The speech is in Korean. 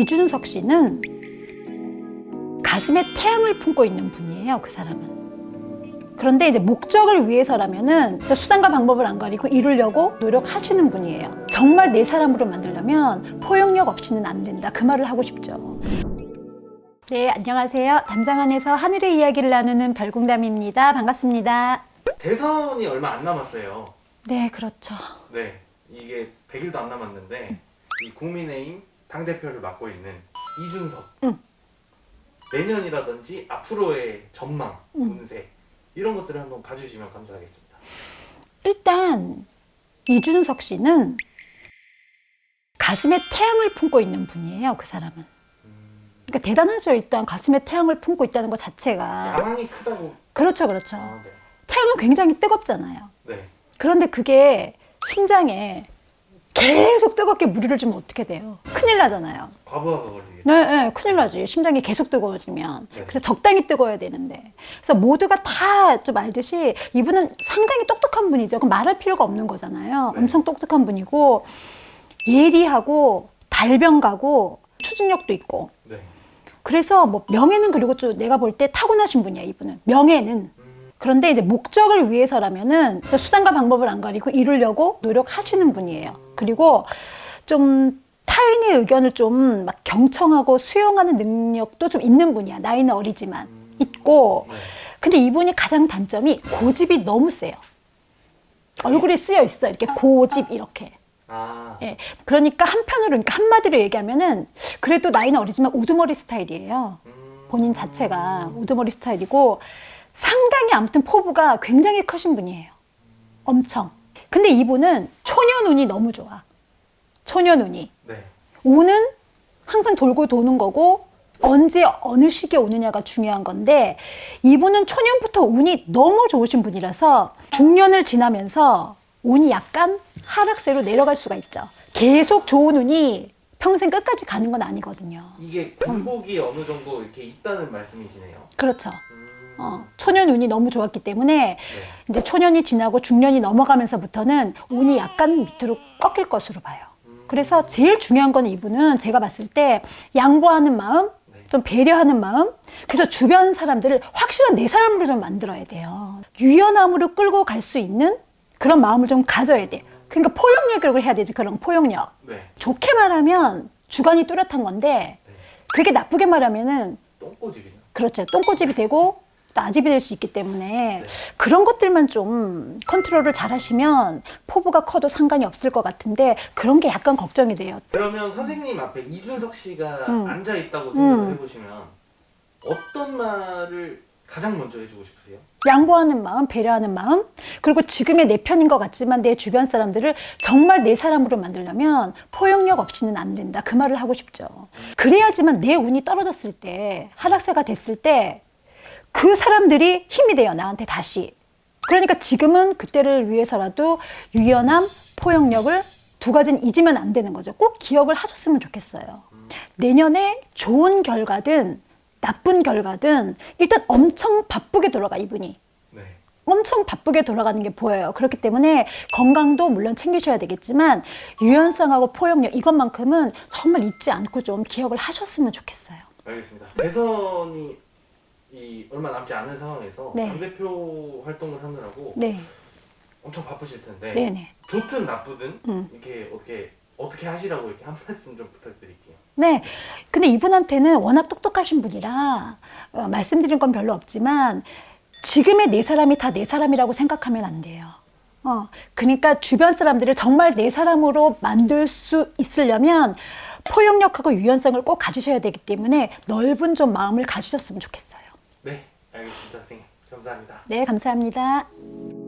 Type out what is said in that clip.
이준석 씨는 가슴에 태양을 품고 있는 분이에요. 그 사람은. 그런데 이제 목적을 위해서라면은 수단과 방법을 안 가리고 이루려고 노력하시는 분이에요. 정말 내 사람으로 만들려면 포용력 없이는 안 된다. 그 말을 하고 싶죠. 네, 안녕하세요. 담장 안에서 하늘의 이야기를 나누는 별공담입니다. 반갑습니다. 대선이 얼마 안 남았어요. 네, 그렇죠. 네, 이게 100일도 안 남았는데 이 국민의힘 당 대표를 맡고 있는 이준석. 응. 내년이라든지 앞으로의 전망, 응. 운세 이런 것들을 한번 봐주시면 감사하겠습니다. 일단 이준석 씨는 가슴에 태양을 품고 있는 분이에요. 그 사람은. 그러니까 대단하죠. 일단 가슴에 태양을 품고 있다는 것 자체가. 야망이 크다고. 그렇죠, 그렇죠. 아, 네. 태양은 굉장히 뜨겁잖아요. 네. 그런데 그게 심장에 계속 뜨겁게 무리를 주면 어떻게 돼요? 큰일 나잖아요. 과부하가 걸리겠죠. 네, 네, 큰일 나지. 심장이 계속 뜨거워지면. 네. 그래서 적당히 뜨거워야 되는데. 그래서 모두가 다 좀 알듯이 이분은 상당히 똑똑한 분이죠. 그럼 말할 필요가 없는 거잖아요. 네. 엄청 똑똑한 분이고, 예리하고, 달변가고, 추진력도 있고. 네. 그래서 뭐 명예는 그리고 또 내가 볼 때 타고나신 분이야, 이분은. 명예는. 음, 그런데 이제 목적을 위해서라면은 수단과 방법을 안 가리고 이루려고 노력하시는 분이에요. 그리고 좀 타인의 의견을 좀 막 경청하고 수용하는 능력도 좀 있는 분이야. 나이는 어리지만 있고. 네. 근데 이분이 가장 단점이 고집이 너무 세요. 얼굴에 쓰여 있어. 이렇게 고집 이렇게. 아, 예. 그러니까 한편으로 그러니까 한마디로 얘기하면은 그래도 나이는 어리지만 우두머리 스타일이에요. 음, 본인 자체가 우두머리 스타일이고 상당히 아무튼 포부가 굉장히 크신 분이에요. 엄청. 근데 이분은 초녀 눈이 너무 좋아. 초녀 눈이. 네. 운은 항상 돌고 도는 거고 언제 어느 시기에 오느냐가 중요한 건데 이분은 초년부터 운이 너무 좋으신 분이라서 중년을 지나면서 운이 약간 하락세로 내려갈 수가 있죠. 계속 좋은 운이 평생 끝까지 가는 건 아니거든요. 이게 굴곡이 어느 정도 이렇게 있다는 말씀이시네요. 그렇죠. 음, 어, 초년 운이 너무 좋았기 때문에 네. 이제 초년이 지나고 중년이 넘어가면서부터는 운이 약간 밑으로 꺾일 것으로 봐요. 음, 그래서 제일 중요한 건 이분은 제가 봤을 때 양보하는 마음, 네. 좀 배려하는 마음, 그래서 주변 사람들을 확실한 내 사람으로 좀 만들어야 돼요. 유연함으로 끌고 갈 수 있는 그런 마음을 좀 가져야 돼. 그러니까 포용력을 해야 되지, 그런 포용력. 네. 좋게 말하면 주관이 뚜렷한 건데, 네. 그게 나쁘게 말하면은 똥꼬집이죠. 그렇죠. 똥꼬집이 되고 또 아집이 될 수 있기 때문에 네. 그런 것들만 좀 컨트롤을 잘 하시면 포부가 커도 상관이 없을 것 같은데 그런 게 약간 걱정이 돼요. 그러면 선생님 앞에 이준석 씨가 음. 앉아 있다고 생각을 음. 해보시면 어떤 말을 가장 먼저 해주고 싶으세요? 양보하는 마음, 배려하는 마음, 그리고 지금의 내 편인 것 같지만 내 주변 사람들을 정말 내 사람으로 만들려면 포용력 없이는 안 된다. 그 말을 하고 싶죠. 그래야지만 내 운이 떨어졌을 때, 하락세가 됐을 때, 그 사람들이 힘이 돼요. 나한테 다시. 그러니까 지금은 그때를 위해서라도 유연함, 포용력을 두 가지는 잊으면 안 되는 거죠. 꼭 기억을 하셨으면 좋겠어요. 내년에 좋은 결과든 나쁜 결과든 일단 엄청 바쁘게 돌아가 이분이. 네. 엄청 바쁘게 돌아가는 게 보여요. 그렇기 때문에 건강도 물론 챙기셔야 되겠지만 유연성하고 포용력 이것만큼은 정말 잊지 않고 좀 기억을 하셨으면 좋겠어요. 알겠습니다. 대선이 이 얼마 남지 않은 상황에서 네. 당 대표 활동을 하느라고 네, 엄청 바쁘실 텐데 네, 네. 좋든 나쁘든 음. 이렇게 어떻게 어떻게 하시라고 이렇게 한 말씀 좀 부탁드릴게요. 네. 근데 이분한테는 워낙 똑똑하신 분이라 어, 말씀드린 건 별로 없지만 지금의 내 사람이 다내 사람이라고 생각하면 안 돼요. 어, 그러니까 주변 사람들을 정말 내 사람으로 만들 수 있으려면 포용력하고 유연성을 꼭 가지셔야 되기 때문에 넓은 좀 마음을 가지셨으면 좋겠어요. 네, 알겠습니다, 선생님. 감사합니다. 네, 감사합니다.